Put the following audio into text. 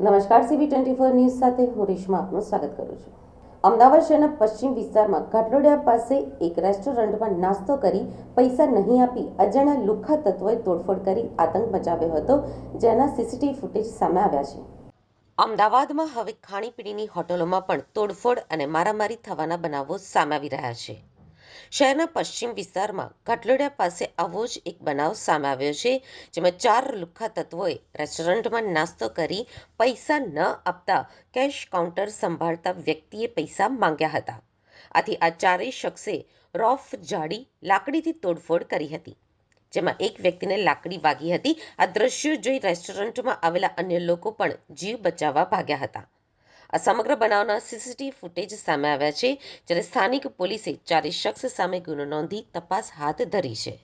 નમસ્કાર CB twenty four news સાથે હું રેશમા આપનું સ્વાગત કરું છું. અમદાવાદ શહેરના પશ્ચિમ વિસ્તારમાં ઘાટલોડિયા પાસે એક રેસ્ટોરન્ટમાં નાસ્તો કરી પૈસા નહીં આપી અજાણ્યા લુખ્ખા તત્વોએ તોડફોડ કરી આતંક મચાવ્યો હતો, જેના સીસીટીવી ફૂટેજ સામે આવ્યા છે. અમદાવાદમાં હવે ખાણીપીણીની હોટલોમાં પણ તોડફોડ અને મારામારી થવાના બનાવો સામે આવી રહ્યા છે. શહેરના પશ્ચિમ વિસ્તારમાં ઘાટલોડિયા પાસે આવો જ એક બનાવ સામે આવ્યો છે, જેમાં ચાર લુખ્ખા તત્વોએ રેસ્ટોરન્ટમાં નાસ્તો કરી પૈસા ન આપતા કેશ કાઉન્ટર સંભાળતા વ્યક્તિએ પૈસા માંગ્યા હતા. આથી આ ચારેય શખ્સે રોફ જાડી લાકડીથી તોડફોડ કરી હતી, જેમાં એક વ્યક્તિને લાકડી વાગી હતી. આ દ્રશ્યો જોઈ રેસ્ટોરન્ટમાં આવેલા અન્ય લોકો પણ જીવ બચાવવા ભાગ્યા હતા. આ સમગ્ર બનાવના સીસીટીવી ફૂટેજ સામે આવ્યા છે, જ્યારે સ્થાનિક પોલીસે ચારેય શખ્સ સામે ગુનો નોંધી તપાસ હાથ ધરી છે.